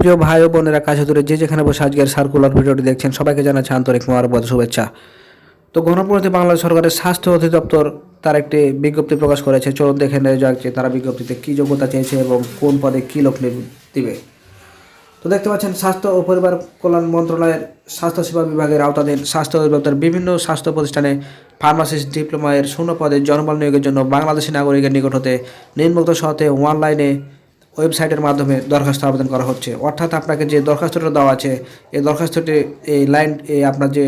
প্রিয় ভাই ও বোনেরা কাছে দূরে যে যেখানে বসে আজকের সার্কুলার ভিডিওটি দেখছেন, সবাইকে জানাচ্ছি আন্তরিক মোবারকবাদ, শুভেচ্ছা। তো গণপ্রতি বাংলাদেশ সরকারের স্বাস্থ্য অধিদপ্তর তার একটি বিজ্ঞপ্তি প্রকাশ করেছে। চলুন দেখে নেওয়া যাক যে তারা বিজ্ঞপ্তিতে কী যোগ্যতা চেয়েছে এবং কোন পদে কী লোক দিবে। তো দেখতে পাচ্ছেন, স্বাস্থ্য ও পরিবার কল্যাণ মন্ত্রণালয়ের স্বাস্থ্যসেবা বিভাগের আওতাধীন স্বাস্থ্য অধিদপ্তর বিভিন্ন স্বাস্থ্য প্রতিষ্ঠানে ফার্মাসিস্ট ডিপ্লোমা এর শূন্য পদে জনবল নিয়োগের জন্য বাংলাদেশি নাগরিকের নিকট হতে নিম্নোক্ত সহতে অনলাইনে ওয়েবসাইটের মাধ্যমে দরখাস্ত আবেদন করা হচ্ছে। অর্থাৎ আপনাকে যে দরখাস্তটা দেওয়া আছে, এই দরখাস্তটি, এই লাইন আপনার যে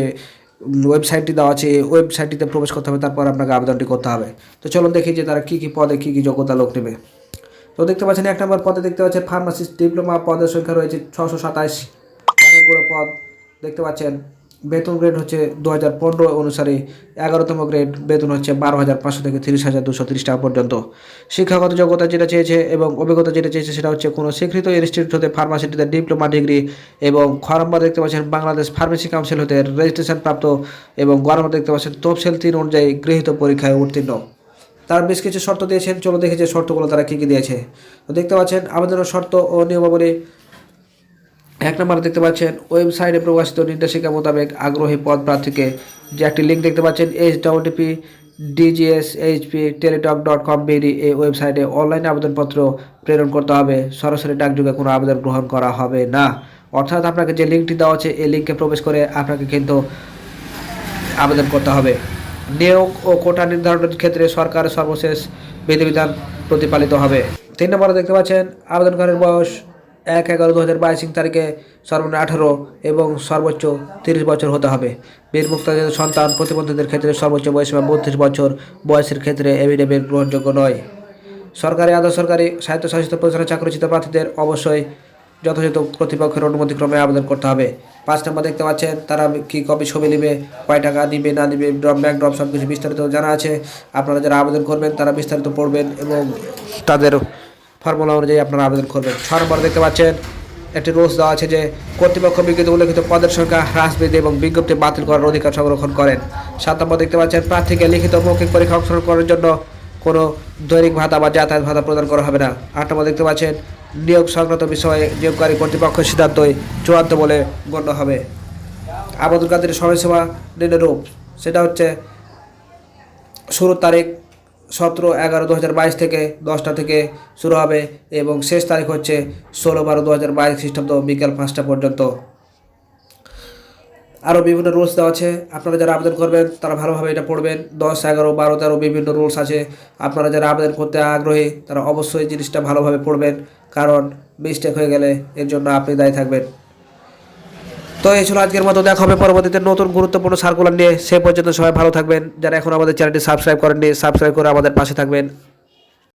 ওয়েবসাইটটি দেওয়া আছে, এই ওয়েবসাইটটিতে প্রবেশ করতে হবে, তারপর আপনাকে আবেদনটি করতে হবে। তো চলুন দেখি যে তারা কী কী পদে, কী কী যোগ্যতা লোক নেবে। তো দেখতে পাচ্ছেন, এক নম্বর পদে দেখতে পাচ্ছেন, ফার্মাসিস্ট, ডিপ্লোমা পদের সংখ্যা রয়েছে ছশো সাতাশ অনেকগুলো পদ দেখতে পাচ্ছেন। বেতন গ্রেড হচ্ছে দু হাজার পনেরো অনুসারে এগারোতম গ্রেড বেতন হচ্ছে বারো হাজার পাঁচশো থেকে তিরিশ হাজার দুশো তিরিশ টাকা পর্যন্ত। শিক্ষাগত যোগ্যতা যেটা চেয়েছে এবং অভিজ্ঞতা যেটা চেয়েছে সেটা হচ্ছে কোনো স্বীকৃত ইনস্টিটিউট হতে ফার্মাসিটিতে ডিপ্লোমা ডিগ্রি এবং খ নম্বর দেখতে পাচ্ছেন বাংলাদেশ ফার্মেসি কাউন্সিল হতে রেজিস্ট্রেশন প্রাপ্ত এবং গ নম্বর দেখতে পাচ্ছেন তফসিল তিন অনুযায়ী গৃহীত পরীক্ষায় উত্তীর্ণ। তার বেশ কিছু শর্ত দিয়েছেন, চলো দেখি যে শর্তগুলো তারা কী কী দিয়েছে। তো দেখতে পাচ্ছেন, আবেদনের শর্ত ও নিয়মাবলী এক নম্বরে দেখতে পাচ্ছেন, ওয়েবসাইটে প্রকাশিত নির্দেশিকা মোতাবেক আগ্রহী পদ প্রার্থীকে যে একটি লিঙ্ক দেখতে পাচ্ছেন H WTP DGS HP Teletalk dot com BD এই ওয়েবসাইটে অনলাইন আবেদনপত্র প্রেরণ করতে হবে। সরাসরি ডাকযোগে কোনো আবেদন গ্রহণ করা হবে না। অর্থাৎ আপনাকে যে লিঙ্কটি দেওয়া আছে এই লিঙ্কে প্রবেশ করে আপনাকে কিন্তু আবেদন করতে হবে। নিয়োগ ও কোটা নির্ধারণের ক্ষেত্রে সরকারের সর্বশেষ বিধিবিধান প্রতিপালিত হবে। তিন নম্বরে দেখতে পাচ্ছেন, আবেদনকারীর বয়স এক এগারো দু হাজার বাইশ তারিখে সর্বনিম্ন আঠারো এবং সর্বোচ্চ তিরিশ বছর হতে হবে। বীর মুক্তিযোদ্ধার সন্তান প্রতিবন্ধীদের ক্ষেত্রে সর্বোচ্চ বয়সীমা বত্রিশ বছর। বয়সের ক্ষেত্রে এভিডেভিট গ্রহণযোগ্য নয়। সরকারি আধা সরকারি স্বায়ত্তশাসিত প্রতিষ্ঠানে চাকরিচ্যুত প্রার্থীদের অবশ্যই যথাযথ কর্তৃপক্ষের অনুমতিক্রমে আবেদন করতে হবে। পাঁচ নম্বর দেখতে পাচ্ছেন, তারা কি কবে ছবি নেবে, কয় টাকা দিবে, না দিবে, ড্রপ, ব্যাক ড্রপ সব কিছু বিস্তারিত জানা আছে। আপনারা যারা আবেদন করবেন, তারা বিস্তারিত পড়বেন এবং তাদের ফর্মুলা অনুযায়ী আপনারা আবেদন করবেন। ছ নম্বর দেখতে পাচ্ছেন, একটি রোজ দেওয়া আছে যে, কর্তৃপক্ষ বিজ্ঞপ্তি উল্লেখিত পদের সংখ্যা হ্রাস বৃদ্ধি এবং বিজ্ঞপ্তি বাতিল করার অধিকার সংরক্ষণ করেন। সাত নম্বর দেখতে পাচ্ছেন, প্রার্থীকে লিখিত মৌখিক পরীক্ষা অংশগ্রহণ করার জন্য কোনো দৈনিক ভাতা বা যাতায়াত ভাতা প্রদান করা হবে না। আট নম্বর দেখতে পাচ্ছেন, নিয়োগ সংক্রান্ত বিষয়ে নিয়োগকারী কর্তৃপক্ষের সিদ্ধান্তই চূড়ান্ত বলে গণ্য হবে। আবেদনকারীদের সময়সীমা নিম্নরূপ সেটা হচ্ছে শুরুর তারিখ সতেরো, এগারো দু হাজার বাইশ থেকে দশটা থেকে শুরু হবে এবং শেষ তারিখ হচ্ছে ষোলো বারো দু হাজার বাইশ খ্রিস্টাব্দ বিকেল পাঁচটা পর্যন্ত। আরও বিভিন্ন রুলস দেওয়া আছে। আপনারা যারা আবেদন করবেন, তারা ভালোভাবে এটা পড়বেন। দশ, এগারো, বারো, তেরো বিভিন্ন রুলস আছে। আপনারা যারা আবেদন করতে আগ্রহী, তারা অবশ্যই জিনিসটা ভালোভাবে পড়বেন। কারণ মিস্টেক হয়ে গেলে এর জন্য আপনি দায়ী থাকবেন। তো এই ছিল আজকের মতো, দেখা হবে পরবর্তীতে নতুন গুরুত্বপূর্ণ সার্কুলার নিয়ে। সে পর্যন্ত সবাই ভালো থাকবেন। যারা এখন আমাদের চ্যানেলটি সাবস্ক্রাইব করেননি সাবস্ক্রাইব করে আমাদের পাশে থাকবেন।